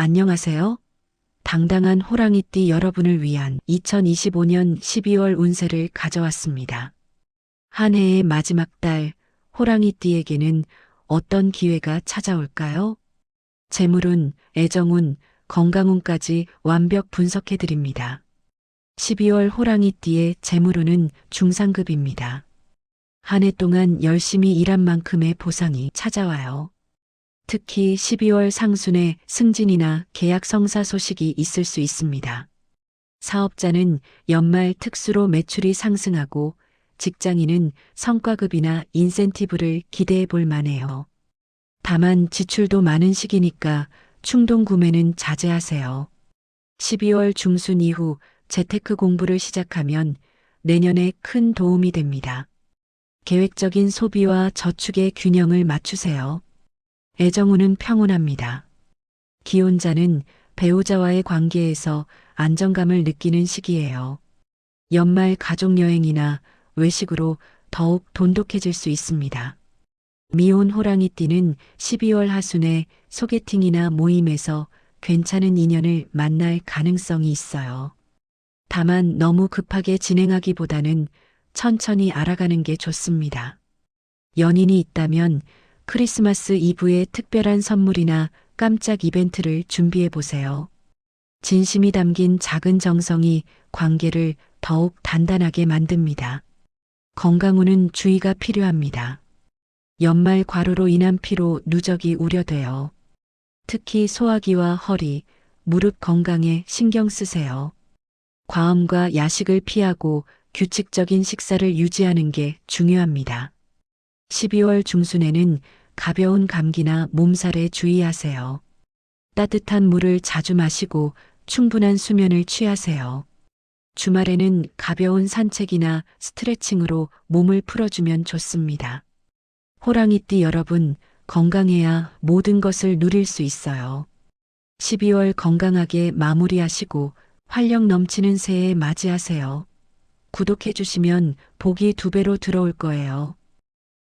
안녕하세요. 당당한 호랑이띠 여러분을 위한 2025년 12월 운세를 가져왔습니다. 한 해의 마지막 달, 호랑이띠에게는 어떤 기회가 찾아올까요? 재물운, 애정운, 건강운까지 완벽 분석해 드립니다. 12월 호랑이띠의 재물운은 중상급입니다. 한 해 동안 열심히 일한 만큼의 보상이 찾아와요. 특히 12월 상순에 승진이나 계약 성사 소식이 있을 수 있습니다. 사업자는 연말 특수로 매출이 상승하고 직장인은 성과급이나 인센티브를 기대해 볼 만해요. 다만 지출도 많은 시기니까 충동 구매는 자제하세요. 12월 중순 이후 재테크 공부를 시작하면 내년에 큰 도움이 됩니다. 계획적인 소비와 저축의 균형을 맞추세요. 애정운은 평온합니다. 기혼자는 배우자와의 관계에서 안정감을 느끼는 시기예요. 연말 가족여행이나 외식으로 더욱 돈독해질 수 있습니다. 미혼 호랑이띠는 12월 하순에 소개팅이나 모임에서 괜찮은 인연을 만날 가능성이 있어요. 다만 너무 급하게 진행하기보다는 천천히 알아가는 게 좋습니다. 연인이 있다면 크리스마스 이브에 특별한 선물이나 깜짝 이벤트를 준비해 보세요. 진심이 담긴 작은 정성이 관계를 더욱 단단하게 만듭니다. 건강운은 주의가 필요합니다. 연말 과로로 인한 피로 누적이 우려돼요. 특히 소화기와 허리, 무릎 건강에 신경 쓰세요. 과음과 야식을 피하고 규칙적인 식사를 유지하는 게 중요합니다. 12월 중순에는 가벼운 감기나 몸살에 주의하세요. 따뜻한 물을 자주 마시고 충분한 수면을 취하세요. 주말에는 가벼운 산책이나 스트레칭으로 몸을 풀어주면 좋습니다. 호랑이띠 여러분, 건강해야 모든 것을 누릴 수 있어요. 12월 건강하게 마무리하시고 활력 넘치는 새해 맞이하세요. 구독해주시면 복이 두 배로 들어올 거예요.